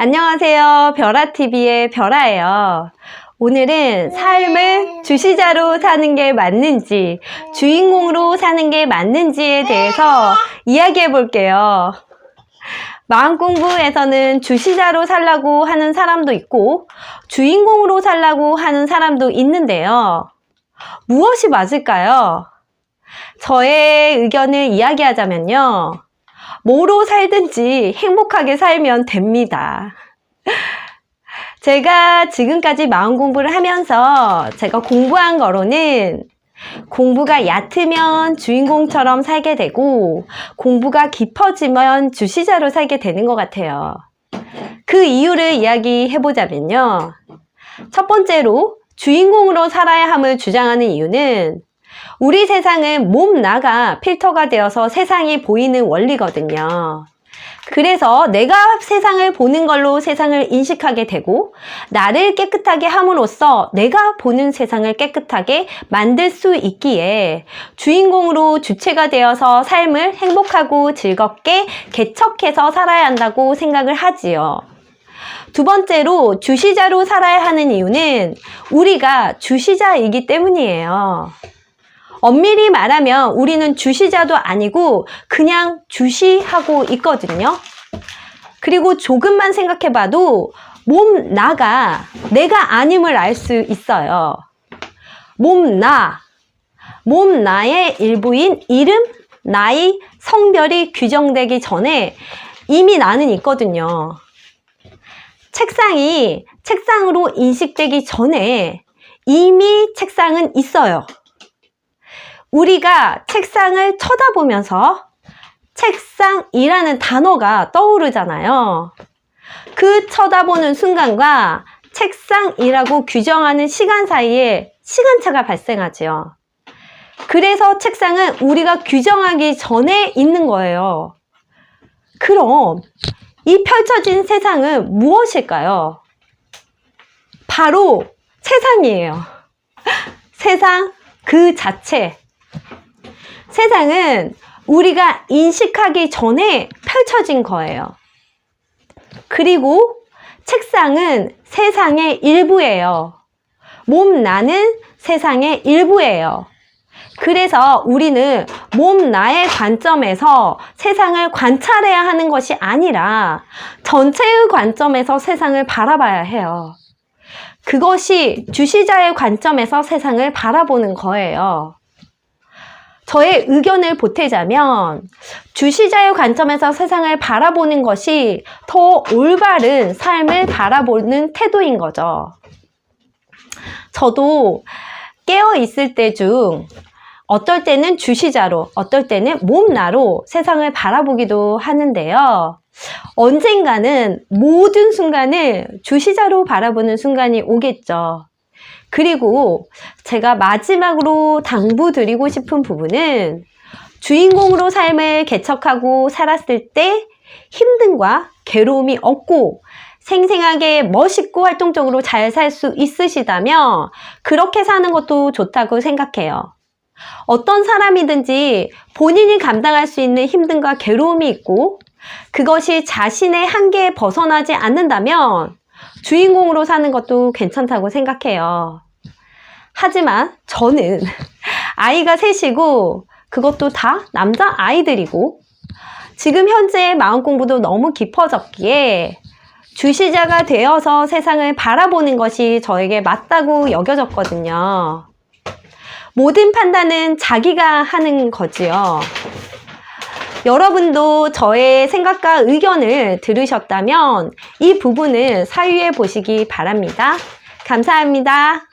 안녕하세요. 별아TV의 별아예요. 오늘은 삶을 주시자로 사는 게 맞는지, 주인공으로 사는 게 맞는지에 대해서 이야기해 볼게요. 마음 공부에서는 주시자로 살라고 하는 사람도 있고, 주인공으로 살라고 하는 사람도 있는데요. 무엇이 맞을까요? 저의 의견을 이야기하자면요. 뭐로 살든지 행복하게 살면 됩니다. 제가 지금까지 마음 공부를 하면서 제가 공부한 거로는 공부가 얕으면 주인공처럼 살게 되고 공부가 깊어지면 주시자로 살게 되는 것 같아요. 그 이유를 이야기해 보자면요. 첫 번째로 주인공으로 살아야 함을 주장하는 이유는 우리 세상은 몸 나가 필터가 되어서 세상이 보이는 원리거든요. 그래서 내가 세상을 보는 걸로 세상을 인식하게 되고, 나를 깨끗하게 함으로써 내가 보는 세상을 깨끗하게 만들 수 있기에 주인공으로 주체가 되어서 삶을 행복하고 즐겁게 개척해서 살아야 한다고 생각을 하지요. 두 번째로 주시자로 살아야 하는 이유는 우리가 주시자이기 때문이에요. 엄밀히 말하면 우리는 주시자도 아니고 그냥 주시하고 있거든요. 그리고 조금만 생각해 봐도 몸 나가 내가 아님을 알 수 있어요. 몸 나. 몸 나의 일부인 이름, 나이, 성별이 규정되기 전에 이미 나는 있거든요. 책상이 책상으로 인식되기 전에 이미 책상은 있어요. 우리가 책상을 쳐다보면서 책상이라는 단어가 떠오르잖아요. 그 쳐다보는 순간과 책상이라고 규정하는 시간 사이에 시간차가 발생하지요. 그래서 책상은 우리가 규정하기 전에 있는 거예요. 그럼 이 펼쳐진 세상은 무엇일까요? 바로 세상이에요. 세상 그 자체. 세상은 우리가 인식하기 전에 펼쳐진 거예요. 그리고 책상은 세상의 일부예요. 몸 나는 세상의 일부예요. 그래서 우리는 몸 나의 관점에서 세상을 관찰해야 하는 것이 아니라 전체의 관점에서 세상을 바라봐야 해요. 그것이 주시자의 관점에서 세상을 바라보는 거예요. 저의 의견을 보태자면 주시자의 관점에서 세상을 바라보는 것이 더 올바른 삶을 바라보는 태도인 거죠. 저도 깨어 있을 때 중 어떨 때는 주시자로, 어떨 때는 몸나로 세상을 바라보기도 하는데요. 언젠가는 모든 순간을 주시자로 바라보는 순간이 오겠죠. 그리고 제가 마지막으로 당부드리고 싶은 부분은 주인공으로 삶을 개척하고 살았을 때 힘듦과 괴로움이 없고 생생하게 멋있고 활동적으로 잘 살 수 있으시다면 그렇게 사는 것도 좋다고 생각해요. 어떤 사람이든지 본인이 감당할 수 있는 힘듦과 괴로움이 있고 그것이 자신의 한계에 벗어나지 않는다면 주인공으로 사는 것도 괜찮다고 생각해요. 하지만 저는 아이가 셋이고 그것도 다 남자 아이들이고 지금 현재 마음 공부도 너무 깊어졌기에 주시자가 되어서 세상을 바라보는 것이 저에게 맞다고 여겨졌거든요. 모든 판단은 자기가 하는 거지요. 여러분도 저의 생각과 의견을 들으셨다면 이 부분을 사유해 보시기 바랍니다. 감사합니다.